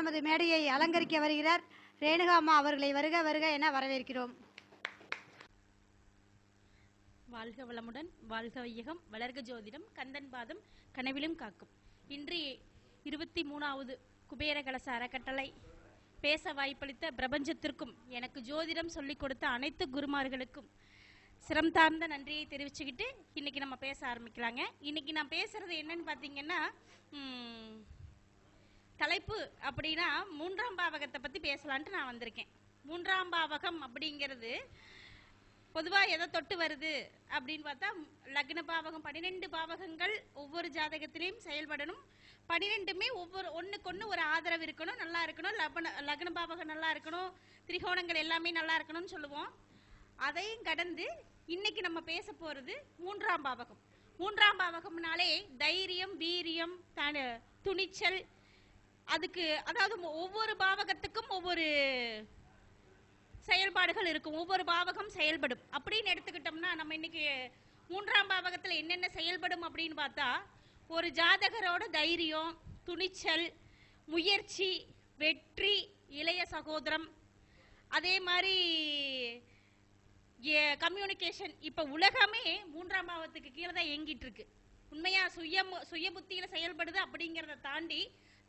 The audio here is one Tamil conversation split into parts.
நமது மேடையை அலங்கரிக்க வருகிறார் ரேணுகா அம்மா அவர்களை வருக வருக என வரவேற்கிறோம். வாழ்க வளமுடன் வாழ்க வையகம் வளர்க ஜோதிடம் கந்தன் பாதம் கனவிலும் காக்கும். இன்று இருபத்தி மூணாவது குபேர கலச அறக்கட்டளை பேச வாய்ப்பளித்த பிரபஞ்சத்திற்கும் எனக்கு ஜோதிடம் சொல்லிக் கொடுத்த அனைத்து குருமார்களுக்கும் சிரம் தார்ந்த நன்றியை தெரிவிச்சுக்கிட்டு இன்னைக்கு நம்ம பேச ஆரம்பிக்கலாங்க. இன்னைக்கு நான் பேசுறது என்னன்னு பார்த்தீங்கன்னா தலைப்பு அப்படின்னா மூன்றாம் பாவகத்தை பத்தி பேசலான்ட்டு நான் வந்திருக்கேன். மூன்றாம் பாவகம் அப்படிங்கிறது பொதுவா எதை தொட்டு வருது அப்படின்னு பார்த்தா லக்ன பாவகம் பன்னிரெண்டு பாவகங்கள் ஒவ்வொரு ஜாதகத்திலையும் செயல்படணும். பன்னிரெண்டுமே ஒவ்வொரு ஒன்றுக்கொன்று ஒரு ஆதரவு இருக்கணும் நல்லா இருக்கணும். லபன லக்ன பாவகம் நல்லா இருக்கணும். திரிகோணங்கள் எல்லாமே நல்லா இருக்கணும்னு சொல்லுவோம். அதையும் கடந்து இன்னைக்கு நம்ம பேச போறது மூன்றாம் பாவகம். மூன்றாம் பாவகம்னாலே தைரியம் வீரியம் தன- துணிச்சல் அதுக்கு அதாவது ஒவ்வொரு பாவகத்துக்கும் ஒவ்வொரு செயல்பாடுகள் இருக்கும். ஒவ்வொரு பாவகம் செயல்படும். அப்படின்னு எடுத்துக்கிட்டோம்னா நம்ம இன்னைக்கு மூன்றாம் பாவகத்தில் என்னென்ன செயல்படும் அப்படின்னு பார்த்தா ஒரு ஜாதகரோட தைரியம் துணிச்சல் முயற்சி வெற்றி இளைய சகோதரம். அதே மாதிரி கம்யூனிகேஷன் இப்போ உலகமே மூன்றாம் பாவத்துக்கு கீழே தான் இயங்கிட்டு இருக்கு. உண்மையா சுய சுய செயல்படுது அப்படிங்கிறத தாண்டி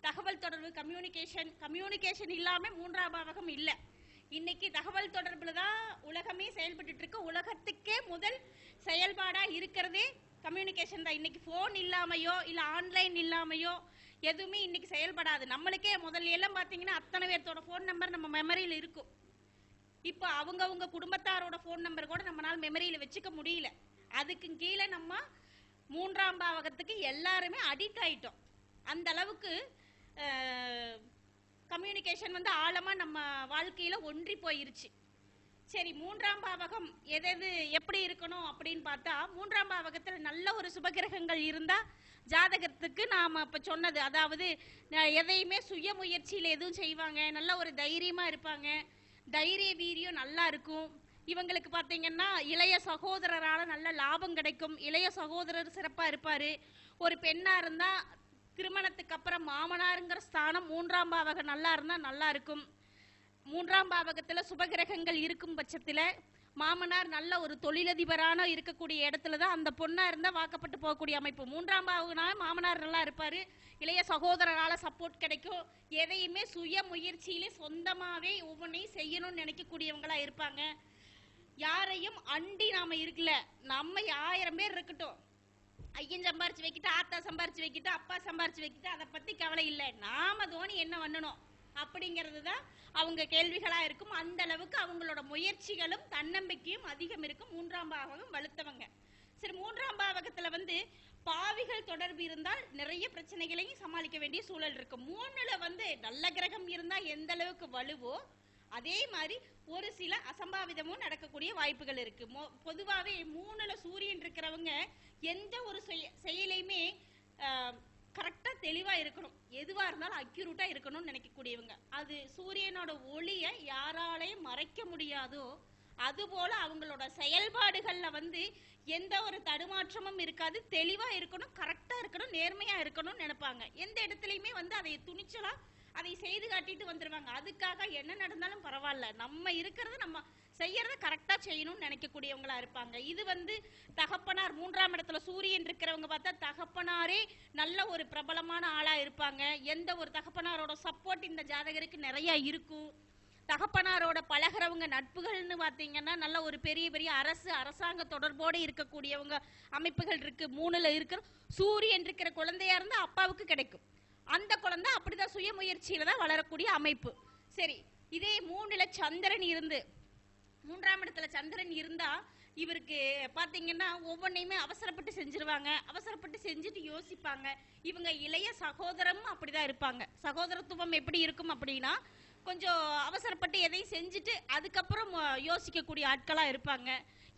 தகவல் தொடர்பு கம்யூனிகேஷன் கம்யூனிகேஷன் இல்லாம மூன்றாம் பாவகம் இல்ல. இன்னைக்கு தகவல் தொடர்புல தான் உலகமே செயல்பட்டு இருக்கு. உலகத்துக்கே முதல் செயல்பாடா இருக்கிறதே கம்யூனிகேஷன் தான். இன்னைக்கு ஃபோன் இல்லாமையோ இல்ல ஆன்லைன் இல்லாமையோ எதுவுமே இன்னைக்கு செயல்படாது. நம்மளுக்கே முதல்ல எல்லாம் பாத்தீங்கன்னா அத்தனை பேர்த்தோட ஃபோன் நம்பர் நம்ம மெமரியில இருக்கும். இப்போ அவங்கவுங்க குடும்பத்தாரோட ஃபோன் நம்பர் கூட நம்மளால மெமரியில வச்சுக்க முடியல. அதுக்கு கீழே நம்ம மூன்றாம் பாவகத்துக்கு எல்லாருமே அடிக்ட் ஆயிட்டோம். அந்த அளவுக்கு கம்யூனிகேஷன் வந்து ஆழமாக நம்ம வாழ்க்கையில் ஒன்றி போயிருச்சு. சரி மூன்றாம் பாவகம் எதெது எப்படி இருக்கணும் அப்படின்னு பார்த்தா மூன்றாம் பாவகத்தில் நல்ல ஒரு சுபகிரகங்கள் இருந்தால் ஜாதகத்துக்கு நாம் இப்போ சொன்னது அதாவது எதையுமே சுய முயற்சியில் எதுவும் செய்வாங்க நல்ல ஒரு தைரியமாக இருப்பாங்க தைரிய வீரியம் நல்லா இருக்கும். இவங்களுக்கு பார்த்தீங்கன்னா இளைய சகோதரரால் நல்ல லாபம் கிடைக்கும் இளைய சகோதரர் சிறப்பாக இருப்பார். ஒரு பெண்ணாக இருந்தால் திருமணத்துக்கு அப்புறம் மாமனாருங்கிற ஸ்தானம் மூன்றாம் பாவகம் நல்லா இருந்தா நல்லா இருக்கும். மூன்றாம் பாவகத்துல சுபகிரகங்கள் இருக்கும் பட்சத்துல மாமனார் நல்ல ஒரு தொழிலதிபரான இருக்கக்கூடிய இடத்துல தான் அந்த பொண்ணா இருந்தா வாக்கப்பட்டு போகக்கூடிய அமைப்பு. மூன்றாம் பாவகனால மாமனார் நல்லா இருப்பாரு. இளைய சகோதரரால சப்போர்ட் கிடைக்கும். எதையுமே சுய முயற்சியிலே சொந்தமாவே ஒவ்வொன்றையும் செய்யணும்னு நினைக்கக்கூடியவங்களா இருப்பாங்க. யாரையும் அண்டி நாம இருக்கல. நம்ம ஆயிரம் பேர் இருக்கட்டும். ஐயன் சம்பாரிச்சு வைக்கிட்டு ஆத்தா சம்பாரிச்சு வைக்கிட்டு அப்பா சம்பாரிச்சு வைக்கிட்டு அதை பத்தி கவலை இல்லை. நாம தோனி என்ன பண்ணணும்? அப்படிங்கிறது தான் அவங்க கேள்விகளா இருக்கும். அந்த அளவுக்கு அவங்களோட முயற்சிகளும் தன்னம்பிக்கையும் அதிகம் இருக்கும். மூன்றாம் பாவகம் வலுத்தவங்க. சரி மூன்றாம் பாவகத்துல வந்து பாவிகள் தொடர்பு இருந்தால் நிறைய பிரச்சனைகளையும் சமாளிக்க வேண்டிய சூழல் இருக்கு. மூணுல வந்து நல்ல கிரகம் இருந்தா எந்த அளவுக்கு வலுவோ அதே மாதிரி ஒரு சில அசம்பாவிதமும் நடக்கக்கூடிய வாய்ப்புகள் இருக்கு. மொ- பொதுவாவே மூணுல சூரியன் இருக்கிறவங்க எந்த ஒரு செயலையுமே கரெக்டா தெளிவா இருக்கணும். எதுவா இருந்தாலும் அக்யூரேட்டா இருக்கணும்னு நினைக்கக்கூடியவங்க. அது சூரியனோட ஒளிய யாராலையும் மறைக்க முடியாதோ அதுபோல அவங்களோட செயல்பாடுகள்ல வந்து எந்த ஒரு தடுமாற்றமும் இருக்காது. தெளிவா இருக்கணும் கரெக்டா இருக்கணும் நேர்மையா இருக்கணும்னு நினைப்பாங்க. எந்த இடத்துலயுமே வந்து அதை துணிச்சலா அதை செய்து காட்டிட்டு வந்துருவாங்க. அதுக்காக என்ன நடந்தாலும் பரவாயில்ல. நம்ம இருக்கிறத நம்ம செய்யறத கரெக்டா செய்யணும்னு நினைக்கக்கூடியவங்களா இருப்பாங்க. இது வந்து தகப்பனார் மூன்றாம் இடத்துல சூரியன் இருக்கிறவங்க பார்த்தா தகப்பனாரே நல்ல ஒரு பிரபலமான ஆளா இருப்பாங்க. எந்த ஒரு தகப்பனாரோட சப்போர்ட் இந்த ஜாதகருக்கு நிறைய இருக்கும். தகப்பனாரோட பழகுறவங்க நட்புகள்னு பார்த்தீங்கன்னா நல்ல ஒரு பெரிய பெரிய அரசு அரசாங்க தொடர்போடு இருக்கக்கூடியவங்க அமைப்புகள் இருக்கு. மூணுல இருக்கிற சூரியன் இருக்கிற குழந்தையா இருந்தா அப்பாவுக்கு கிடைக்கும். அந்த குழந்தை அப்படிதான் சுயமுயற்சியில தான் வளரக்கூடிய அமைப்பு. சரி இதே மூணுல சந்திரன் இருந்து மூன்றாம் இடத்துல சந்திரன் இருந்தா இவருக்கு பாத்தீங்கன்னா ஒவ்வொன்றையுமே அவசரப்பட்டு செஞ்சிருவாங்க. அவசரப்பட்டு செஞ்சுட்டு யோசிப்பாங்க. இவங்க இளைய சகோதரமும் அப்படிதான் இருப்பாங்க. சகோதரத்துவம் எப்படி இருக்கும் அப்படின்னா கொஞ்சம் அவசரப்பட்டு எதையும் செஞ்சுட்டு அதுக்கப்புறம் யோசிக்கக்கூடிய ஆட்களாக இருப்பாங்க.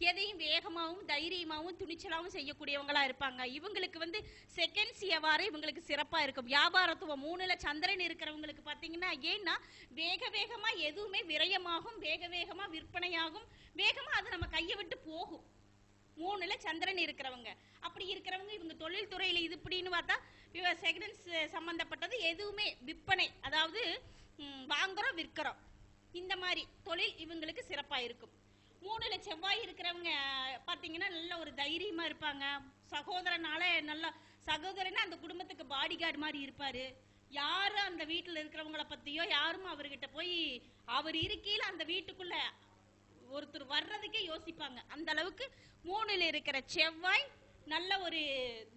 எதையும் வேகமாகவும் தைரியமாகவும் துணிச்சலாகவும் செய்யக்கூடியவங்களா இருப்பாங்க. இவங்களுக்கு வந்து செகண்ட்ஸ் எவ்வாறு இவங்களுக்கு சிறப்பாக இருக்கும். வியாபாரத்துவம் மூணுல சந்திரன் இருக்கிறவங்களுக்கு பார்த்தீங்கன்னா ஏன்னா வேக வேகமாக எதுவுமே விரயமாகும் வேக வேகமாக விற்பனையாகும் வேகமாக அது நம்ம கையை விட்டு போகும். மூணுல சந்திரன் இருக்கிறவங்க. அப்படி இருக்கிறவங்க இவங்க தொழில் துறையில இது இப்படின்னு பார்த்தா செகண்ட்ஸ் சம்பந்தப்பட்டது எதுவுமே விற்பனை. அதாவது வாங்குறோம் விற்கிறோம். இந்த மாதிரி தொழில் இவங்களுக்கு சிறப்பா இருக்கும் மூணுல செவ்வாய் இருக்கிறவங்க பாத்தீங்கன்னா நல்ல ஒரு தைரியமா இருப்பாங்க. சகோதரனால நல்ல சகோதரனா அந்த குடும்பத்துக்கு பாடி கார்டு மாதிரி இருப்பாரு. யாரும் அந்த வீட்டுல இருக்கிறவங்கள பத்தியோ யாரும் அவர்கிட்ட போய் அவர் இருக்கையில அந்த வீட்டுக்குள்ள ஒருத்தர் வர்றதுக்கே யோசிப்பாங்க. அந்த அளவுக்கு மூணுல இருக்கிற செவ்வாய் நல்ல ஒரு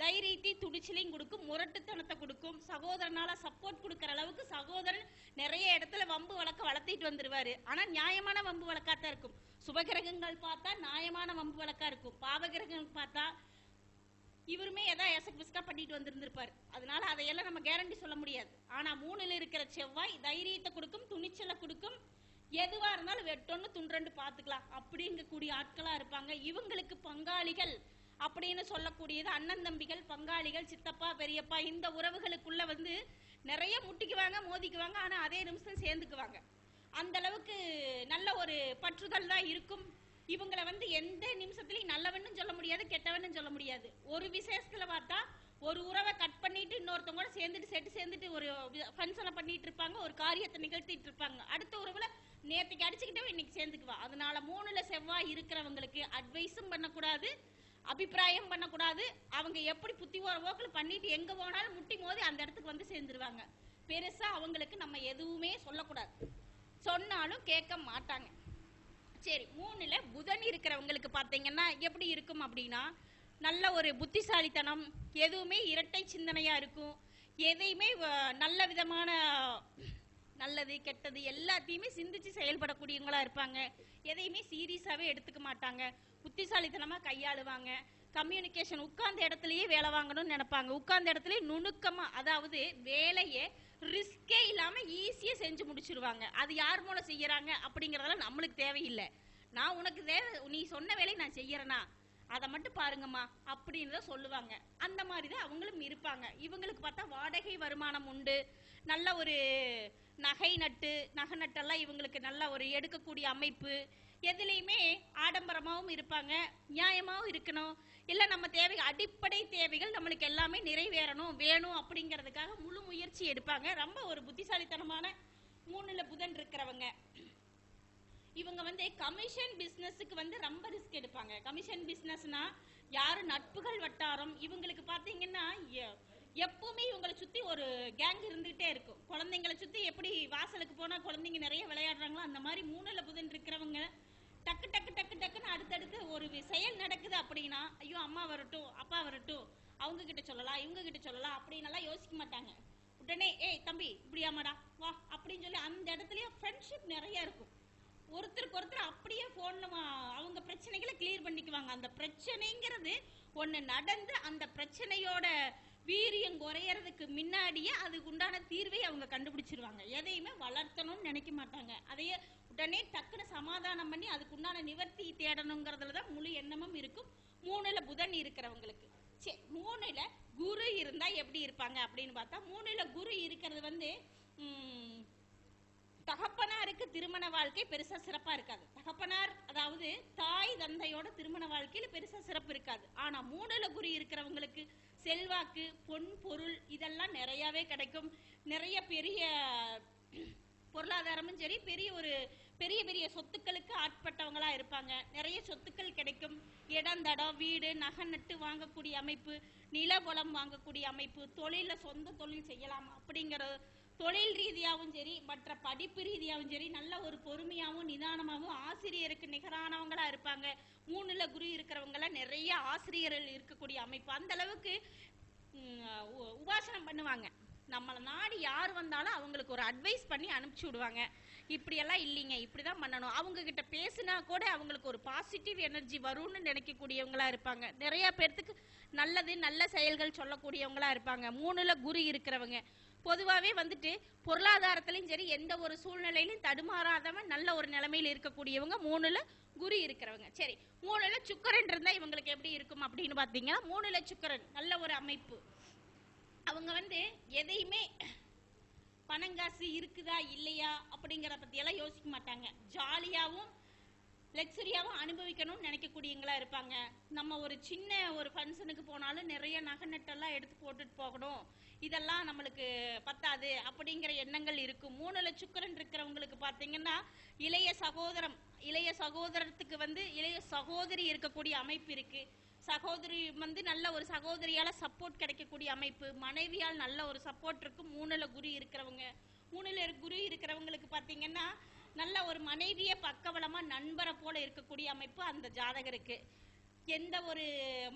தைரியத்தையும் துணிச்சலையும் கொடுக்கும் முரட்டுத்தனத்தை கொடுக்கும். சகோதரனால சப்போர்ட் கொடுக்கற அளவுக்கு சகோதரன் நிறைய இடத்துல வம்பு வழக்க வளர்த்திட்டு வந்துருவாரு. ஆனா நியாயமான வம்பு வழக்காத்தான் இருக்கும். சுபகிரகங்கள் பார்த்தா நியாயமான வம்பு வழக்கா இருக்கும். பாவகிரகங்கள் பார்த்தா இவருமே எதாவது எசக் பிஸ்கா பண்ணிட்டு வந்திருந்திருப்பாரு. அதனால அதையெல்லாம் நம்ம கேரண்டி சொல்ல முடியாது. ஆனா மூணுல இருக்கிற செவ்வாய் தைரியத்தை கொடுக்கும் துணிச்சலை கொடுக்கும். எதுவா இருந்தாலும் வெட்டொன்னு துண்டண்டு பாத்துக்கலாம் அப்படிங்கக்கூடிய ஆட்களா இருப்பாங்க. இவங்களுக்கு பங்காளிகள் அப்படின்னு சொல்லக்கூடியது அண்ணன் தம்பிகள் பங்காளிகள் சித்தப்பா பெரியப்பா இந்த உறவுகளுக்குள்ள வந்து நிறைய முட்டிக்குவாங்க மோதிக்குவாங்க ஆனா அதே நிமிஷம் சேர்ந்துக்குவாங்க. அந்த அளவுக்கு நல்ல ஒரு பற்றுதல் தான் இருக்கும். இவங்கள வந்து எந்த நிமிஷத்துலயும் நல்லவன்னு சொல்ல முடியாது கெட்டவன்னு சொல்ல முடியாது. ஒரு விசேஷத்துல பார்த்தா ஒரு உறவை கட் பண்ணிட்டு இன்னொருத்தவங்க கூட சேர்ந்துட்டு செட்டு சேர்ந்துட்டு ஒரு ஃபங்க்ஷனை பண்ணிட்டு இருப்பாங்க ஒரு காரியத்தை நிகழ்த்திட்டு இருப்பாங்க. அடுத்த உறவுல நேற்றுக்கு அடிச்சுக்கிட்டே இன்னைக்கு சேர்ந்துக்குவா அதனால மூணுல செவ்வாய் இருக்கிறவங்களுக்கு அட்வைஸும் பண்ணக்கூடாது. அபிப்பிராயம் பண்ணக்கூடாது. அவங்க எப்படி புத்தி ஓர போக்கில் பண்ணிட்டு எங்க போனாலும் முட்டி மோதி அந்த இடத்துக்கு வந்து சேர்ந்துருவாங்க. பெருசா அவங்களுக்கு நம்ம எதுவுமே சொல்லக்கூடாது. சொன்னாலும் கேட்க மாட்டாங்க. சரி மூணுல புதன் இருக்கிறவங்களுக்கு பார்த்தீங்கன்னா எப்படி இருக்கும் அப்படின்னா நல்ல ஒரு புத்திசாலித்தனம் எதுவுமே இரட்டை சிந்தனையா இருக்கும். எதையுமே நல்ல விதமான நல்லது கெட்டது எல்லாத்தையுமே சிந்திச்சு செயல்படக்கூடியவங்களா இருப்பாங்க. எதையுமே சீரியஸாவே எடுத்துக்க மாட்டாங்க. புத்திசாலித்தனமா கையாளுவாங்க. கம்யூனிகேஷன் உட்கார்ந்த இடத்துலயே வேலை வாங்கணும்னு நினைப்பாங்க. உட்கார்ந்த இடத்துலயே நுணுக்கமா அதாவது வேலையை ரிஸ்கே இல்லாம ஈஸியா செஞ்சு முடிச்சிருவாங்க. அது யார் மூலம் செய்யறாங்க அப்படிங்கறதெல்லாம் நம்மளுக்கு தேவையில்லை. நான் உனக்கு தேவை நீ சொன்ன வேலையை நான் செய்யறேனா? அதை மட்டும் பாருங்கம்மா அப்படின்னு தான் சொல்லுவாங்க. அந்த மாதிரி தான் அவங்களும் இருப்பாங்க. இவங்களுக்கு பார்த்தா வாடகை வருமானம் உண்டு. நல்ல ஒரு நகை நட்டு நகை நட்டெல்லாம் இவங்களுக்கு நல்ல ஒரு எடுக்கக்கூடிய அமைப்பு. எதுலேயுமே ஆடம்பரமாகவும் இருப்பாங்க நியாயமாகவும் இருக்கணும். இல்லை நம்ம தேவை அடிப்படை தேவைகள் நம்மளுக்கு எல்லாமே நிறைவேறணும் வேணும் அப்படிங்கிறதுக்காக முழு முயற்சி எடுப்பாங்க. ரொம்ப ஒரு புத்திசாலித்தனமான மூணுல புதன் இருக்கிறவங்க. இவங்க வந்து கமிஷன் பிஸ்னஸுக்கு வந்து ரொம்ப ரிஸ்க் எடுப்பாங்க. கமிஷன் பிஸ்னஸ்னா யாரும் நட்புகள் வட்டாரம்? இவங்களுக்கு பார்த்தீங்கன்னா எப்பவுமே இவங்களை சுத்தி ஒரு கேங் இருந்துகிட்டே இருக்கும். குழந்தைங்களை சுத்தி எப்படி வாசலுக்கு போனா குழந்தைங்க நிறைய விளையாடுறாங்களோ அந்த மாதிரி மூணுல புதன் இருக்கிறவங்க டக்கு டக்கு டக்கு டக்குன்னு அடுத்தடுத்து ஒரு செயல் நடக்குது அப்படின்னா ஐயோ அம்மா வரட்டும் அப்பா வரட்டும் அவங்க கிட்ட சொல்லலாம் இவங்க கிட்ட சொல்லலாம் அப்படின்னு எல்லாம் யோசிக்க மாட்டாங்க. உடனே ஏய் தம்பி இப்படியாமாடா வா அப்படின்னு சொல்லி அந்த இடத்துலயே ஃப்ரெண்ட்ஷிப் நிறைய இருக்கும். ஒருத்தருக்கு ஒருத்தர் அப்படியே போன்ல அவங்க பிரச்சனைகளை கிளியர் பண்ணிக்குவாங்க. அந்த பிரச்சனைங்கிறது ஒன்று நடந்து அந்த பிரச்சனையோட வீரியம் குறையறதுக்கு முன்னாடியே அதுக்கு உண்டான தீர்வை அவங்க கண்டுபிடிச்சிருவாங்க. எதையுமே வளர்த்தணும்னு நினைக்க மாட்டாங்க. அதையே உடனே டக்குன்னு சமாதானம் பண்ணி அதுக்கு உண்டான நிவர்த்தி தேடணுங்கிறதுல தான் முழு எண்ணமும் இருக்கும். மூணுல புதன் இருக்கிறவங்களுக்கு. சரி மூணுல குரு இருந்தா எப்படி இருப்பாங்க அப்படின்னு பார்த்தா மூணுல குரு இருக்கிறது வந்து தகப்பனாருக்கு திருமண வாழ்க்கை பெருசா சிறப்பா இருக்காது. தகப்பனார் அதாவது தாய் தந்தையோட திருமண வாழ்க்கையில பெருசா சிறப்பு இருக்காது. ஆனா மூணுல குரு இருக்கிறவங்களுக்கு செல்வாக்கு பொன் பொருள் இதெல்லாம் நிறையவே கிடைக்கும். நிறைய பெரிய பொருளாதாரமும் சரி பெரிய ஒரு பெரிய பெரிய சொத்துக்களுக்கு ஆட்பட்டவங்களா இருப்பாங்க. நிறைய சொத்துக்கள் கிடைக்கும். இடம் தடம் வீடு நகை நட்டு வாங்கக்கூடிய அமைப்பு நிலபுலம் வாங்கக்கூடிய அமைப்பு தொழில சொந்த தொழில் செய்யலாம் அப்படிங்கிற தொழில் ரீதியாகவும் சரி மற்ற படிப்பு ரீதியாகவும் சரி நல்ல ஒரு பொறுமையாகவும் நிதானமாகவும் ஆசிரியருக்கு நிகரானவங்களா இருப்பாங்க. மூணுல குரு இருக்கிறவங்கள நிறைய ஆசிரியர்கள் இருக்கக்கூடிய அமைப்பு. அந்த அளவுக்கு உ- உபாசனம் பண்ணுவாங்க. நம்மளை நாடி யார் வந்தாலும் அவங்களுக்கு ஒரு அட்வைஸ் பண்ணி அனுப்பிச்சு விடுவாங்க. இப்படியெல்லாம் இல்லைங்க இப்படிதான் பண்ணணும். அவங்க கிட்ட பேசினா கூட அவங்களுக்கு ஒரு பாசிட்டிவ் எனர்ஜி வரும்னு நினைக்கக்கூடியவங்களா இருப்பாங்க. நிறைய பேர்த்துக்கு நல்லது நல்ல செயல்கள் சொல்லக்கூடியவங்களா இருப்பாங்க. மூணுல குரு இருக்கிறவங்க. பொதுவாகவே வந்துட்டு பொருளாதாரத்திலையும் சரி எந்த ஒரு சூழ்நிலையிலும் தடுமாறாதவன் நல்ல ஒரு நிலைமையில் இருக்கக்கூடியவங்க மூணுல குரு இருக்கிறவங்க. சரி மூணுல சுக்கரன் இருந்தா இவங்களுக்கு எப்படி இருக்கும் அப்படின்னு பாத்தீங்கன்னா மூணுல சுக்கரன் நல்ல ஒரு அமைப்பு. அவங்க வந்து எதையுமே பணங்காசு இருக்குதா இல்லையா அப்படிங்கிற பத்தி எல்லாம் யோசிக்க மாட்டாங்க. ஜாலியாகவும் லக்ஸரியாகவும் அனுபவிக்கணும்னு நினைக்கக்கூடியவங்களா இருப்பாங்க. நம்ம ஒரு சின்ன ஒரு ஃபங்க்ஷனுக்கு போனாலும் நிறைய நகை நட்டெல்லாம் எடுத்து போட்டுட்டு போகணும். இதெல்லாம் நம்மளுக்கு பத்தாது அப்படிங்கிற எண்ணங்கள் இருக்கும். மூணுல சுக்கரன் இருக்கிறவங்களுக்கு பார்த்தீங்கன்னா இளைய சகோதரம் இளைய சகோதரத்துக்கு வந்து இளைய சகோதரி இருக்கக்கூடிய அமைப்பு இருக்கு. சகோதரி வந்து நல்ல ஒரு சகோதரியால சப்போர்ட் கிடைக்கக்கூடிய அமைப்பு. மனைவியால் நல்ல ஒரு சப்போர்ட் இருக்கும். மூணுல குரு இருக்கிறவங்க. மூணுல குரு இருக்கிறவங்களுக்கு பார்த்தீங்கன்னா நல்ல ஒரு மனைவியை பக்கபலமா நண்பரை போல இருக்கக்கூடிய அமைப்பு அந்த ஜாதகருக்கு. எந்த ஒரு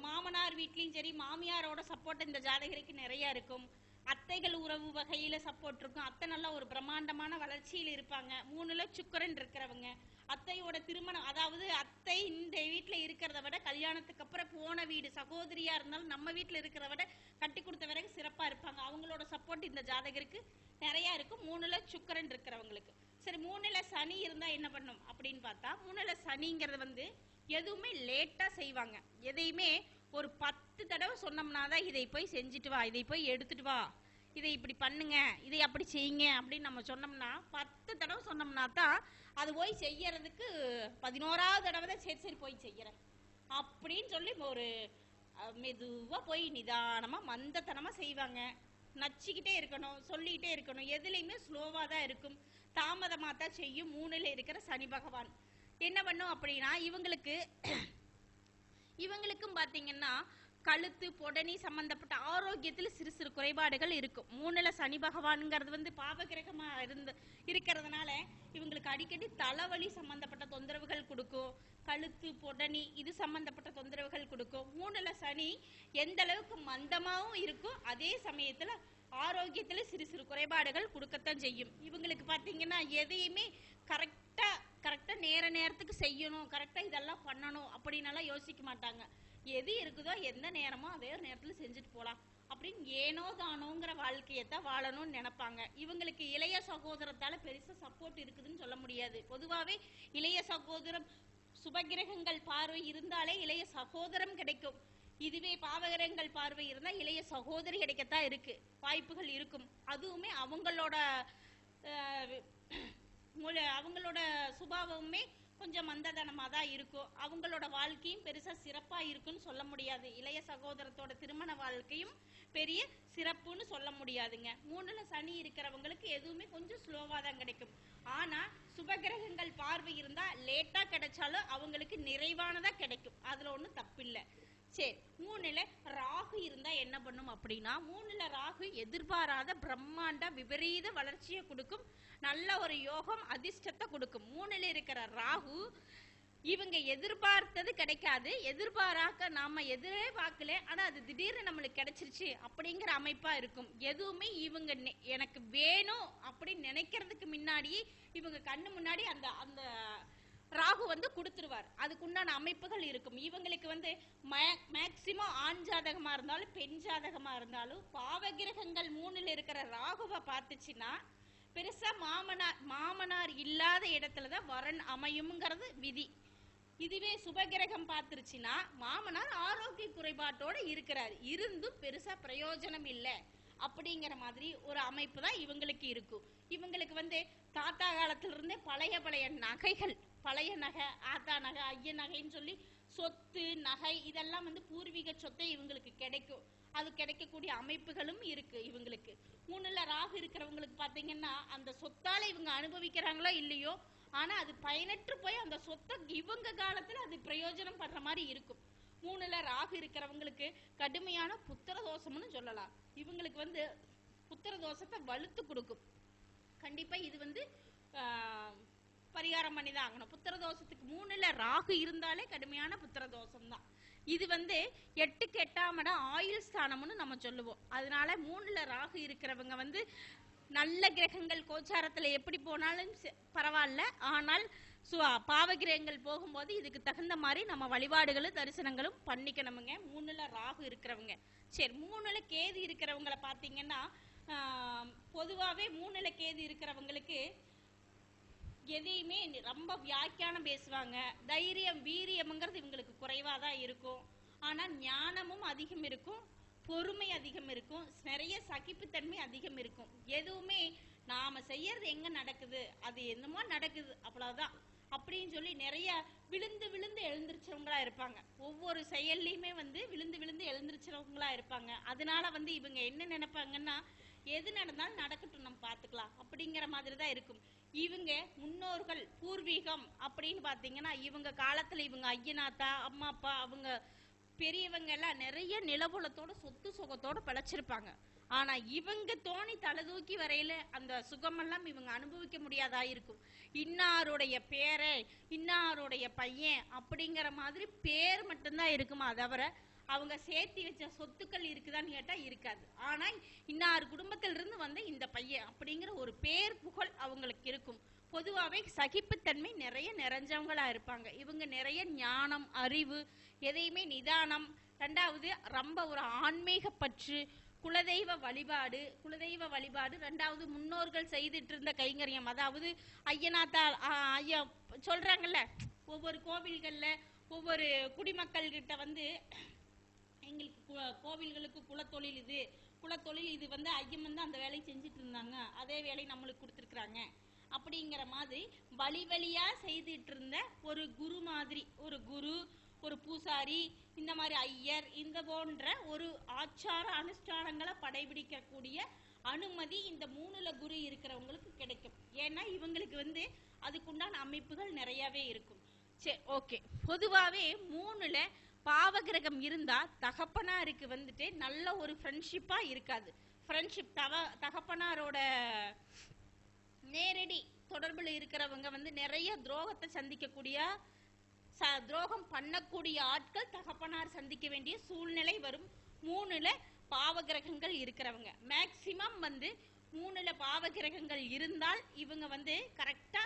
மாமனார் வீட்லயும் சரி மாமியாரோட சப்போர்ட் இந்த ஜாதகருக்கு நிறைய இருக்கும். அத்தைகள் உறவு வகையில சப்போர்ட் இருக்கும். அத்தை நல்ல ஒரு பிரம்மாண்டமான வளர்ச்சியில் இருப்பாங்க. மூணுல சுக்கரன் இருக்கிறவங்க. அத்தையோட திருமணம் அதாவது அத்தை இந்த வீட்டில் இருக்கிறத விட கல்யாணத்துக்கு அப்புறம் போன வீடு சகோதரியா இருந்தாலும் நம்ம வீட்டில் இருக்கிறத விட கட்டி கொடுத்த வரைக்கும் சிறப்பா இருப்பாங்க. அவங்களோட சப்போர்ட் இந்த ஜாதகருக்கு நிறைய இருக்கும். மூணுல சுக்கரன் இருக்கிறவங்களுக்கு. சரி மூணுல சனி இருந்தா என்ன பண்ணும் அப்படின்னு பார்த்தா மூணுல சனிங்கிறது வந்து எதுவுமே லேட்டா செய்வாங்க. எதையுமே ஒரு பத்து தடவை சொன்னோம்னா தான் இதை போய் செஞ்சுட்டு வா இதை போய் எடுத்துட்டு வா. இதை இப்படி பண்ணுங்க இதை அப்படி செய்யுங்க அப்படின்னு நம்ம சொன்னோம்னா பத்து தடவை சொன்னோம்னா தான் அது போய் செய்யறதுக்கு பதினோராவது தடவை தான் சரி சரி போய் செய்யறேன். அப்படின்னு சொல்லி ஒரு மெதுவாக போய் நிதானமாக மந்தத்தனமாக செய்வாங்க. நச்சிக்கிட்டே இருக்கணும் சொல்லிக்கிட்டே இருக்கணும். எதுலேயுமே ஸ்லோவாக தான் இருக்கும். தாமதமாக தான் செய்யும். மூணில் இருக்கிற சனி பகவான். என்ன பண்ணும் அப்படின்னா இவங்களுக்கு இவங்களுக்கும் பாத்தீங்கன்னா கழுத்து பொடனி சம்பந்தப்பட்ட ஆரோக்கியத்தில் சிறு சிறு குறைபாடுகள் இருக்கும். மூணுல சனி பகவான்ங்கிறது வந்து பாவகிரகமா இருந்து இருக்கிறதுனால இவங்களுக்கு அடிக்கடி தலைவலி சம்பந்தப்பட்ட தொந்தரவுகள் கொடுக்கும். கழுத்து பொடனி இது சம்பந்தப்பட்ட தொந்தரவுகள் கொடுக்கும். மூணுல சனி எந்த அளவுக்கு மந்தமாவும் இருக்கும் அதே சமயத்துல ஆரோக்கியத்துல சிறு சிறு குறைபாடுகள் கொடுக்கத்தான் செய்யும். இவங்களுக்கு பாத்தீங்கன்னா எதையுமே கரெக்ட் கரெக்டாக நேர நேரத்துக்கு செய்யணும் கரெக்டாக இதெல்லாம் பண்ணணும் அப்படின்னலாம் யோசிக்க மாட்டாங்க. எது இருக்குதோ எந்த நேரமோ அதே நேரத்தில் செஞ்சுட்டு போகலாம் அப்படின்னு ஏனோ தானோங்கிற வாழ்க்கையை தான் வாழணும்னு நினைப்பாங்க. இவங்களுக்கு இளைய சகோதரத்தால் பெருசாக சப்போர்ட் இருக்குதுன்னு சொல்ல முடியாது. பொதுவாகவே இளைய சகோதரம் சுபகிரகங்கள் பார்வை இருந்தாலே இளைய சகோதரம் கிடைக்கும். இதுவே பாவகிரகங்கள் பார்வை இருந்தால் இளைய சகோதரி கிடைக்கத்தான் இருக்கு. வாய்ப்புகள் இருக்கும். அதுவுமே அவங்களோட அவங்களோட சுபாவமுமே கொஞ்சம் மந்ததனமாக தான் இருக்கும். அவங்களோட வாழ்க்கையும் பெருசாக சிறப்பாக இருக்குன்னு சொல்ல முடியாது. இளைய சகோதரத்தோட திருமண வாழ்க்கையும் பெரிய சிறப்புன்னு சொல்ல முடியாதுங்க. மூணுல சனி இருக்கிறவங்களுக்கு எதுவுமே கொஞ்சம் ஸ்லோவாக தான் கிடைக்கும். ஆனால் சுபகிரகங்கள் பார்வை இருந்தால் லேட்டாக கிடைச்சாலும் அவங்களுக்கு நிறைவானதாக கிடைக்கும். அதில் ஒன்றும் தப்பில்லை. சரி மூணுல ராகு இருந்தா என்ன பண்ணும் அப்படின்னா மூணுல ராகு எதிர்பாராத பிரம்மாண்ட விபரீத வளர்ச்சியை கொடுக்கும் நல்ல ஒரு யோகம் அதிர்ஷ்டத்தை கொடுக்கும். மூணுல இருக்கிற ராகு இவங்க எதிர்பார்த்தது கிடைக்காது எதிர்பாராக்க நாம எதிரே பார்க்கல ஆனா அது திடீர்னு நம்மளுக்கு கிடைச்சிருச்சு அப்படிங்கிற அமைப்பா இருக்கும். எதுவுமே இவங்க நெ- எனக்கு வேணும் அப்படின்னு நினைக்கிறதுக்கு முன்னாடியே இவங்க கண்ணு முன்னாடி அந்த அந்த ராகு வந்து கொடுத்துருவார். அதுக்குண்டான அமைப்புகள் இருக்கும். இவங்களுக்கு வந்து மேக்சிமம் ஆண் ஜாதகமா இருந்தாலும் பெண் ஜாதகமா இருந்தாலும் பாவகிரகங்கள் மூணுல இருக்கிற ராகுவை பார்த்துச்சுன்னா பெருசா மாமனார் மாமனார் இல்லாத இடத்துலதான் வரன் அமையும்ங்கிறது விதி. இதுவே சுபகிரகம் பார்த்துருச்சுன்னா மாமனார் ஆரோக்கிய குறைபாட்டோட இருக்கிறார். இருந்தும் பெருசா பிரயோஜனம் இல்லை. அப்படிங்கிற மாதிரி ஒரு அமைப்பு தான் இவங்களுக்கு இருக்கும். இவங்களுக்கு வந்து தாத்தா காலத்திலிருந்தே பழைய பழைய நகைகள் பழைய நகை ஆத்தா நகை ஐய நகைன்னு சொல்லி சொத்து நகை இதெல்லாம் வந்து பூர்வீக சொத்தை இவங்களுக்கு கிடைக்கும். அது கிடைக்கக்கூடிய அமைப்புகளும் இருக்கு இவங்களுக்கு. மூணுல ராகு இருக்கிறவங்களுக்கு பாத்தீங்கன்னா அந்த சொத்தால இவங்க அனுபவிக்கிறாங்களோ இல்லையோ ஆனா அது பயனற்று போய் அந்த சொத்தை இவங்க காலத்துல அது பிரயோஜனம் படுற மாதிரி இருக்கும். மூணுல ராகு இருக்கிறவங்களுக்கு கடுமையான புத்திர தோஷம்னு சொல்லலாம். இவங்களுக்கு வந்து புத்திர தோஷத்தை வலுத்து கொடுக்கும். கண்டிப்பா இது வந்து ஆஹ், பரிகாரம் பண்ணி தான் ஆகணும் புத்திர தோஷத்துக்கு மூணுல ராகு இருந்தாலே கடுமையான புத்திர தோஷம் தான் இது வந்து எட்டுக்கு எட்டாம் இடம் ஆயுள் ஸ்தானம்னு நம்ம சொல்லுவோம். அதனால மூணுல ராகு இருக்கிறவங்க வந்து நல்ல கிரகங்கள் கோச்சாரத்துல எப்படி போனாலும் பரவாயில்ல. ஆனால் சு- பாவகிரகங்கள் போகும்போது இதுக்கு தகுந்த மாதிரி நம்ம வழிபாடுகளும் தரிசனங்களும் பண்ணிக்கணுமுங்க. மூணுல ராகு இருக்கிறவங்க. சரி மூணுல கேது இருக்கிறவங்கள பாத்தீங்கன்னா பொதுவாகவே மூணுல கேது இருக்கிறவங்களுக்கு எதையுமே ரொம்ப வியாக்கியானம் பேசுவாங்க. தைரியம் வீரியம்ங்கிறது இவங்களுக்கு குறைவா தான் இருக்கும். ஆனா ஞானமும் அதிகம் இருக்கும் பொறுமை அதிகம் இருக்கும் நிறைய சகிப்புத்தன்மை அதிகம் இருக்கும். எதுவுமே நாம செய்யறது எங்க நடக்குது? அது என்னமோ நடக்குது. அவ்வளவுதான். அப்படின்னு சொல்லி நிறைய விழுந்து விழுந்து எழுந்திருச்சவங்களா இருப்பாங்க. ஒவ்வொரு செயல்லையுமே வந்து விழுந்து விழுந்து எழுந்திருச்சவங்களா இருப்பாங்க. அதனால வந்து இவங்க என்ன நினைப்பாங்கன்னா எது நடந்தாலும் நடக்கட்டும் நம்ம பார்த்துக்கலாம். அப்படிங்கிற மாதிரி தான் இருக்கும். இவங்க முன்னோர்கள் பூர்வீகம் அப்படின்னு பார்த்தீங்கன்னா இவங்க காலத்துல இவங்க ஐயனாத்தா அம்மா அப்பா அவங்க பெரியவங்க எல்லாம் நிறைய நிலபுலத்தோட சொத்து சுகத்தோட பிழைச்சிருப்பாங்க. ஆனா இவங்க தோணி தலை தூக்கி வரையில அந்த சுகமெல்லாம் இவங்க அனுபவிக்க முடியாதா இருக்கும். இன்னாருடைய பேரை இன்னாருடைய பையன் அப்படிங்கிற மாதிரி பேர் மட்டும்தான் இருக்குமா? தவிர அவங்க சேர்த்து வச்ச சொத்துக்கள் இருக்குதான்னு கேட்டா இருக்காது. ஆனா இன்னார் குடும்பத்துல இருந்து வந்த இந்த பையன் அப்படிங்கிற ஒரு பேர் புகழ் அவங்களுக்கு இருக்கும். பொதுவாகவே சகிப்புத்தன்மை நிறைய நிறைஞ்சவங்களா இருப்பாங்க. இவங்க நிறைய ஞானம் அறிவு எதையுமே நிதானம் ரெண்டாவது ரொம்ப ஒரு ஆன்மீக பற்று குலதெய்வ வழிபாடு குலதெய்வ வழிபாடு ரெண்டாவது முன்னோர்கள் செய்துட்டு இருந்த கைங்கரியம். அதாவது ஐயனாத்தா ஐயா சொல்றாங்கல்ல ஒவ்வொரு கோவில்கள்ல ஒவ்வொரு குடிமக்கள்கிட்ட வந்து எங்களுக்கு கோவில்களுக்கு குலத்தொழில் இது. குலத்தொழில் இது வந்து ஐயம் வந்து அந்த வேலையை செஞ்சுட்டு இருந்தாங்க அதே வேலை நம்மளுக்கு கொடுத்துருக்குறாங்க. அப்படிங்கிற மாதிரி வழி வழியா செய்துட்டு இருந்த ஒரு குரு மாதிரி ஒரு குரு ஒரு பூசாரி இந்த மாதிரி ஐயர் இந்த போன்ற ஒரு ஆச்சார அனுஷ்டானங்களை படைபிடிக்கக்கூடிய அனுமதி இந்த மூணுல குரு இருக்கிறவங்களுக்கு கிடைக்கும். ஏன்னா இவங்களுக்கு வந்து அதுக்குண்டான அமைப்புகள் நிறையவே இருக்கும். சரி ஓகே. பொதுவாகவே மூணுல பாவகிரகம் இருந்தா தகப்பனாருக்கு வந்துட்டு நல்ல ஒரு ஃப்ரெண்ட்ஷிப்பா இருக்காது. ஃப்ரெண்ட்ஷிப் தவ தகப்பனாரோட நேரடி தொடர்பில் இருக்கிறவங்க வந்து நிறைய துரோகத்தை சந்திக்கக்கூடிய ச துரோகம் பண்ணக்கூடிய ஆட்கள் தகப்பனார் சந்திக்க வேண்டிய சூழ்நிலை வரும். மூணுல பாவகிரகங்கள் இருக்கிறவங்க. மேக்சிமம் வந்து மூணுல பாவகிரகங்கள் இருந்தால் இவங்க வந்து கரெக்டா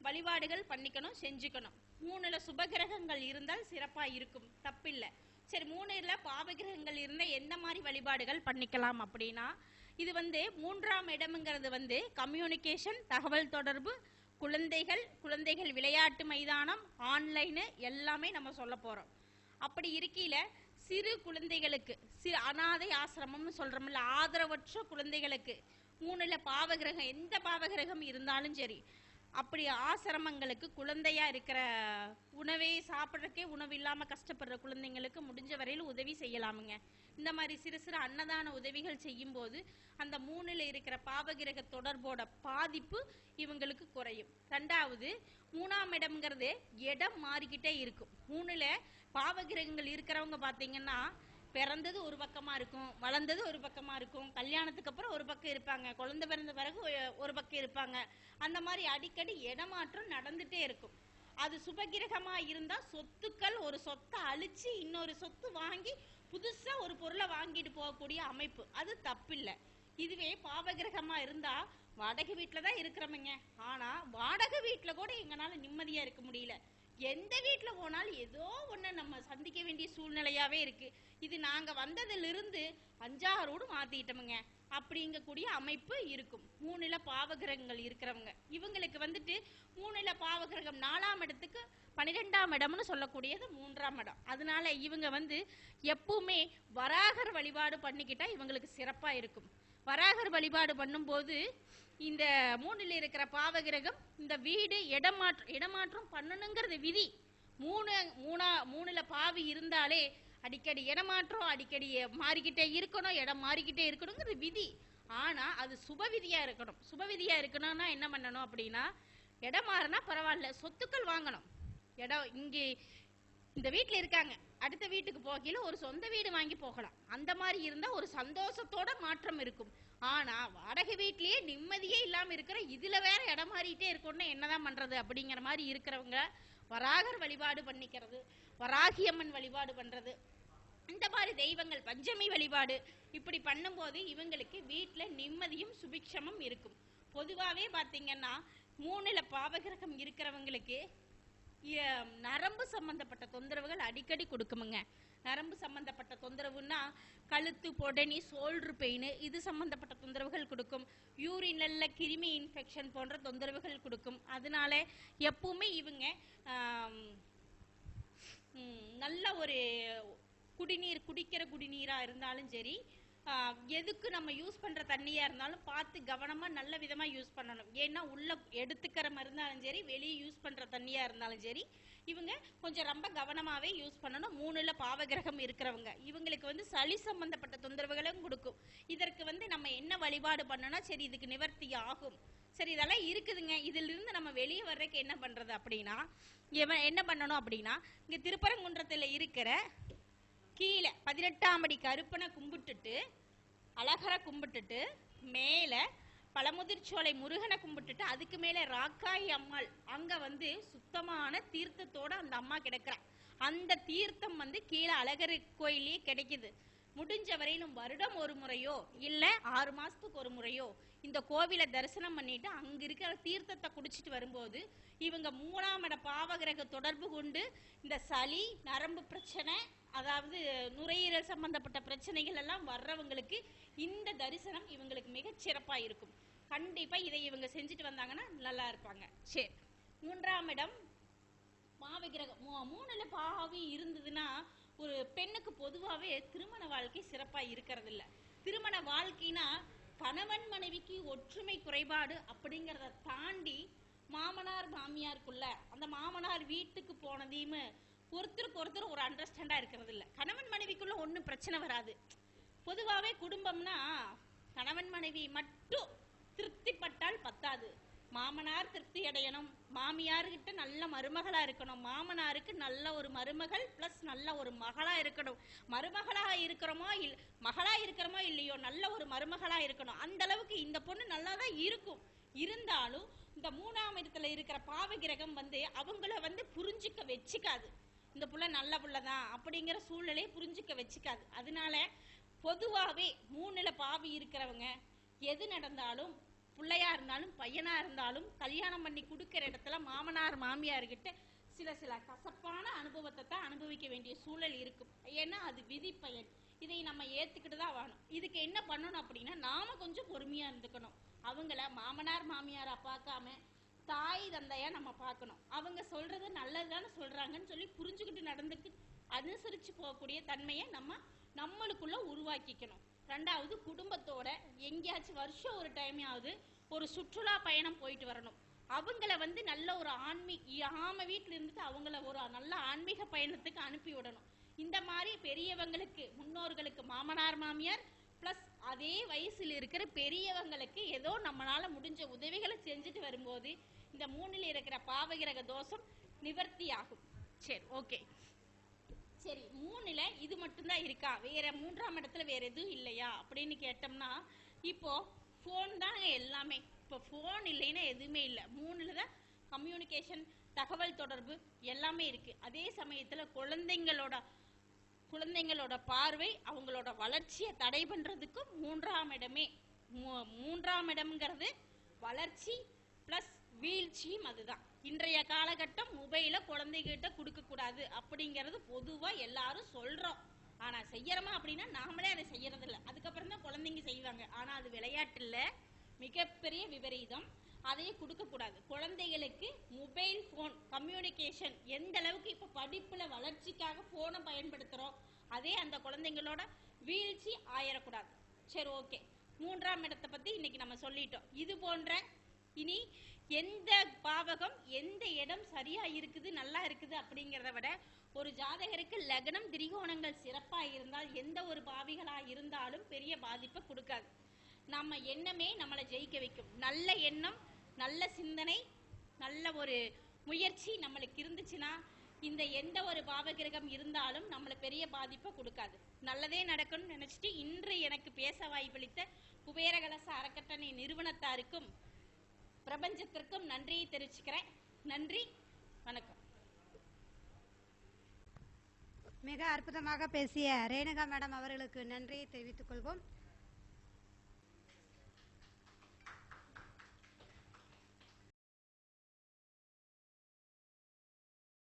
வழிபாடுகள் பண்ணிக்கணும் செஞ்சுக்கணும். மூணுல சுபகிரகங்கள் இருந்தால் சிறப்பா இருக்கும். தப்பில்ல. சரி மூணுல பாவகிரகங்கள் இருந்தால் எந்த மாதிரி வழிபாடுகள் பண்ணிக்கலாம் அப்படின்னா இது வந்து மூன்றாம் இடம்ங்கிறது வந்து கம்யூனிகேஷன் தகவல் தொடர்பு குழந்தைகள் குழந்தைகள் விளையாட்டு மைதானம் ஆன்லைனு எல்லாமே நம்ம சொல்ல போறோம். அப்படி இருக்கையில சிறு குழந்தைகளுக்கு சிறு அனாதை ஆசிரமம்னு சொல்றோம்ல ஆதரவற்ற குழந்தைகளுக்கு மூணுல பாவகிரகம் எந்த பாவகிரகம் இருந்தாலும் சரி அப்படி ஆசிரமங்களுக்கு குழந்தையா இருக்கிற உணவே சாப்பிட்றதுக்கே உணவு இல்லாம கஷ்டப்படுற குழந்தைங்களுக்கு முடிஞ்ச வரையில் உதவி செய்யலாமுங்க. இந்த மாதிரி சிறு சிறு அன்னதான உதவிகள் செய்யும் போது அந்த மூணுல இருக்கிற பாவகிரக தொடர்போட பாதிப்பு இவங்களுக்கு குறையும். ரெண்டாவது மூணாம் இடம்ங்கிறது இடம் மாறிக்கிட்டே இருக்கும். மூணுல பாவகிரகங்கள் இருக்கிறவங்க பாத்தீங்கன்னா பிறந்தது ஒரு பக்கமா இருக்கும் வளர்ந்தது ஒரு பக்கமா இருக்கும் கல்யாணத்துக்கு அப்புறம் ஒரு பக்கம் இருப்பாங்க குழந்தை பிறந்த பிறகு ஒரு பக்கம் இருப்பாங்க. அந்த மாதிரி அடிக்கடி இடமாற்றம் நடந்துட்டே இருக்கும். அது சுபகிரகமா இருந்தா சொத்துக்கள் ஒரு சொத்தை அழிச்சு இன்னொரு சொத்து வாங்கி புதுசா ஒரு பொருளை வாங்கிட்டு போகக்கூடிய அமைப்பு. அது தப்பில்லை. இதுவே பாவகிரகமா இருந்தா வாடகை வீட்டில தான் இருக்கிறவங்க ஆனா வாடகை வீட்டில கூட எங்களால நிம்மதியா இருக்க முடியல. எந்த வீட்டில் போனாலும் ஏதோ ஒன்று நம்ம சந்திக்க வேண்டிய சூழ்நிலையாகவே இருக்கு. இது நாங்கள் வந்ததிலிருந்து அஞ்சாரோடு மாத்திட்டோமுங்க. அப்படிங்கக்கூடிய அமைப்பு இருக்கும். மூணுல பாவகிரகங்கள் இருக்கிறவங்க. இவங்களுக்கு வந்துட்டு மூணுல பாவகிரகம் நாலாம் இடத்துக்கு பன்னிரெண்டாம் இடம்னு சொல்லக்கூடியது மூன்றாம் இடம். அதனால இவங்க வந்து எப்பவுமே வராகர் வழிபாடு பண்ணிக்கிட்டா இவங்களுக்கு சிறப்பாக இருக்கும். வராகர் வழிபாடு பண்ணும்போது இந்த மூணில் இருக்கிற பாவகிரகம் இந்த வீடு இடமாற்ற இடமாற்றம் பண்ணணுங்கிறது விதி. மூணு மூணா மூணில் பாவி இருந்தாலே அடிக்கடி இடமாற்றம் அடிக்கடி மாறிக்கிட்டே இருக்கணும் இடம் மாறிக்கிட்டே இருக்கணுங்கிறது விதி. ஆனால் அது சுபவிதியாக இருக்கணும். சுபவிதியாக இருக்கணும்னா என்ன பண்ணணும் அப்படின்னா இடம் மாறினா பரவாயில்ல சொத்துக்கள் வாங்கணும். இடம் இங்கே இந்த வீட்டில் இருக்காங்க. அடுத்த வீட்டுக்கு போகையில் ஒரு சொந்த வீடு வாங்கி போகலாம். அந்த மாதிரி இருந்தால் ஒரு சந்தோஷத்தோட மாற்றம் இருக்கும். ஆனால் வாடகை வீட்லேயே நிம்மதியே இல்லாமல் இருக்கிற இதில் வேற இடம் மாறிட்டே இருக்கணும்னா என்னதான் பண்ணுறது அப்படிங்கிற மாதிரி இருக்கிறவங்க வராகர் வழிபாடு பண்ணிக்கிறது வராகியம்மன் வழிபாடு பண்ணுறது இந்த மாதிரி தெய்வங்கள் பஞ்சமி வழிபாடு இப்படி பண்ணும்போது இவங்களுக்கு வீட்டில் நிம்மதியும் சுபிக்ஷமும் இருக்கும். பொதுவாகவே பார்த்தீங்கன்னா மூணுல பாவகிரகம் இருக்கிறவங்களுக்கு நரம்பு சம்பந்தப்பட்ட தொந்தரவுகள் அடிக்கடி கொடுக்குமுங்க. நரம்பு சம்பந்தப்பட்ட தொந்தரவுன்னா கழுத்து பொடனி சோல்ட்ரு பெயின் இது சம்பந்தப்பட்ட தொந்தரவுகள் கொடுக்கும். யூரின்ல கிருமி இன்ஃபெக்ஷன் போன்ற தொந்தரவுகள் கொடுக்கும். அதனால எப்பவுமே இவங்க நல்ல ஒரு குடிநீர் குடிக்கிற குடிநீராக இருந்தாலும் சரி எதுக்கு நம்ம யூஸ் பண்ற தண்ணியா இருந்தாலும் பார்த்து கவனமா நல்ல விதமா யூஸ் பண்ணணும். ஏன்னா உள்ள எடுத்துக்கிற மருந்தாலும் சரி வெளியே யூஸ் பண்ற தண்ணியா இருந்தாலும் சரி இவங்க கொஞ்சம் ரொம்ப கவனமாவே யூஸ் பண்ணணும். மூணுல பாவகிரகம் இருக்கிறவங்க. இவங்களுக்கு வந்து சளி சம்பந்தப்பட்ட தொந்தரவுகளும் கொடுக்கும். இதற்கு வந்து நம்ம என்ன வழிபாடு பண்ணனா சரி இதுக்கு நிவர்த்தி ஆகும். சரி இதெல்லாம் இருக்குதுங்க. இதுல இருந்து நம்ம வெளியே வர்றதுக்கு என்ன பண்றது அப்படின்னா என்ன பண்ணணும் அப்படின்னா இங்க திருப்பரங்குன்றத்துல இருக்கிற கீழே பதினெட்டாம் அடி கருப்பனை கும்பிட்டுட்டு அழகரை கும்பிட்டுட்டு மேலே பழமுதிர்ச்சோலை முருகனை கும்பிட்டுட்டு அதுக்கு மேலே ராக்காயி அம்மாள் அங்கே வந்து சுத்தமான தீர்த்தத்தோடு அந்த அம்மா கிடக்குறா. அந்த தீர்த்தம் வந்து கீழே அழகர் கோயிலே கிடைக்குது. முடிஞ்ச வரையிலும் வருடம் ஒரு முறையோ இல்லை ஆறு மாதத்துக்கு ஒரு முறையோ இந்த கோவிலை தரிசனம் பண்ணிட்டு அங்க இருக்கிற தீர்த்தத்தை குடிச்சிட்டு வரும்போது இவங்க மூணாம் இட பாவகிரக தொடர்பு கொண்டு இந்த சளி நரம்பு பிரச்சனை அதாவது நுரையீரல் சம்பந்தப்பட்ட பிரச்சனைகள் எல்லாம் வர்றவங்களுக்கு இந்த தரிசனம் இவங்களுக்கு மிக சிறப்பா இருக்கும். கண்டிப்பா இதை இவங்க செஞ்சுட்டு வந்தாங்கன்னா நல்லா இருப்பாங்க. சரி மூன்றாம் இடம் பாவகிரகம் மூ- மூணுல பாவி இருந்ததுன்னா ஒரு பெண்ணுக்கு பொதுவாவே திருமண வாழ்க்கை சிறப்பா இருக்கிறது இல்ல திருமண வாழ்க்கைனா கணவன் மனைவிக்கு ஒற்றுமை குறைபாடு அப்படிங்கறத தாண்டி மாமனார் மாமியாருக்குள்ள அந்த மாமனார் வீட்டுக்கு போனதையுமே ஒருத்தருக்கு ஒருத்தர் ஒரு அண்டர்ஸ்டாண்டா இருக்கிறது இல்லை கணவன் மனைவிக்குள்ள ஒன்றும் பிரச்சனை வராது. பொதுவாகவே குடும்பம்னா கணவன் மனைவி மட்டும் திருப்திப்பட்டால் பத்தாது. மாமனார் திருப்தி அடையணும். மாமியார்கிட்ட நல்ல மருமகளா இருக்கணும். மாமனாருக்கு நல்ல ஒரு மருமகள் பிளஸ் நல்ல ஒரு மகளா இருக்கணும். மருமகளாக இருக்கிறோமோ இல் மகளா இருக்கிறோமோ இல்லையோ நல்ல ஒரு மருமகளா இருக்கணும். அந்த அளவுக்கு இந்த பொண்ணு நல்லா தான் இருக்கும். இருந்தாலும் இந்த மூணாம் இடத்துல இருக்கிற பாவகிரகம் வந்து அவங்கள வந்து புரிஞ்சுக்க வச்சுக்காது. இந்த புள்ள நல்ல புள்ளதான் அப்படிங்கிற சூழ்நிலையை புரிஞ்சுக்க வச்சுக்காது. அதனால பொதுவாகவே மூணுல பாவி இருக்கிறவங்க எது நடந்தாலும் பிள்ளையா இருந்தாலும் பையனா இருந்தாலும் கல்யாணம் பண்ணி கொடுக்கிற இடத்துல மாமனார் மாமியார்கிட்ட சில சில கசப்பான அனுபவத்தை தான் அனுபவிக்க வேண்டிய சூழல் இருக்கும். ஏன்னா அது விதி பயன். இதை நம்ம ஏத்துக்கிட்டு தான் வாணும் இதுக்கு என்ன பண்ணணும் அப்படின்னா நாம கொஞ்சம் பொறுமையா இருந்துக்கணும். அவங்கள மாமனார் மாமியாரை பார்க்காம தாய் தந்தையா நம்ம பார்க்கணும். அவங்க சொல்றது நல்லதுதானே சொல்றாங்கன்னு சொல்லி புரிஞ்சுக்கிட்டு நடந்துக்கு அனுசரிச்சு போகக்கூடிய தன்மையை நம்ம நம்மளுக்குள்ள உருவாக்கிக்கணும். ரெண்டாவது குடும்பத்தோட எங்கேயாச்சும் வருஷம் ஒரு டைமையாவது ஒரு சுற்றுலா பயணம் போயிட்டு வரணும். அவங்கள வந்து நல்ல ஒரு ஆன்மீ ஆம வீட்டில் இருந்துட்டு அவங்கள ஒரு நல்ல ஆன்மீக பயணத்துக்கு அனுப்பி விடணும். இந்த மாதிரி பெரியவங்களுக்கு முன்னோர்களுக்கு மாமனார் மாமியார் பிளஸ் அதே வயசில் இருக்கிற பெரியவங்களுக்கு ஏதோ நம்மளால முடிஞ்ச உதவிகளை செஞ்சுட்டு வரும்போது இந்த மூணில் இருக்கிற பாவகிரக தோஷம் நிவர்த்தி ஆகும் சரி ஓகே சரி மூணுல இது மட்டும்தான் இருக்கா? வேற மூன்றாம் இடத்துல வேற எதுவும் இல்லையா? அப்படின்னு கேட்டோம்னா இப்போ ஃபோன் தான் எல்லாமே. இப்போ ஃபோன் இல்லைன்னா எதுவுமே இல்லை. மூணுல தான் கம்யூனிகேஷன் தகவல் தொடர்பு எல்லாமே இருக்கு. அதே சமயத்துல குழந்தைங்களோட குழந்தைங்களோட பார்வை அவங்களோட வளர்ச்சியை தடை பண்றதுக்கும் மூன்றாம் இடமே. மூ- மூன்றாம் இடம்ங்கிறது வளர்ச்சி பிளஸ் வீழ்ச்சியும் அதுதான். இன்றைய காலகட்டம் மொபைல குழந்தைகிட்ட கொடுக்க கூடாது அப்படிங்கறது பொதுவா எல்லாரும் சொல்றோம். ஆனா செய்யறோமா அப்படின்னா நாமளே அதை செய்யறது இல்ல அதுக்கப்புறம் தான் குழந்தைங்க செய்வாங்க. ஆனா அது விளையாட்டு இல்ல மிகப்பெரிய விபரீதம். அதையே கொடுக்க கூடாது. குழந்தைகளுக்கு மொபைல் போன் கம்யூனிகேஷன் எந்த அளவுக்கு இப்ப படிப்புல வளர்ச்சிக்காக போனை பயன்படுத்துறோம் அதே அந்த குழந்தைங்களோட வீழ்ச்சி ஆயிடக்கூடாது சரி ஓகே மூன்றாம் இடத்தை பத்தி இன்னைக்கு நம்ம சொல்லிட்டோம். இது போன்ற இனி எந்த பாவகம் எந்த இடம் சரியா இருக்குது நல்லா இருக்குது அப்படிங்கிறத விட ஒரு ஜாதகருக்கு லக்னம் திரிகோணங்கள் சிறப்பா இருந்தால் எந்த ஒரு பாவிகளா இருந்தாலும் பெரிய பாதிப்பை கொடுக்காது. நம்ம எண்ணமே நம்மளை ஜெயிக்க வைக்கும். நல்ல எண்ணம் நல்ல சிந்தனை நல்ல ஒரு முயற்சி நம்மளுக்கு இருந்துச்சுன்னா இந்த எந்த ஒரு பாவகிரகம் இருந்தாலும் நம்மளை பெரிய பாதிப்பை கொடுக்காது. நல்லதே நடக்கணும்னு நினைச்சிட்டு இன்று எனக்கு பேச வாய்ப்பளித்த குபேரகலச அறக்கட்டளை நிறுவனத்தாருக்கும் பிரபஞ்சத்திற்கும் நன்றியை தெரிவிச்சுக்கிறேன். நன்றி. வணக்கம். மிக அற்புதமாக பேசிய ரேணுகா மேடம் அவர்களுக்கு நன்றியை தெரிவித்துக் கொள்வோம்.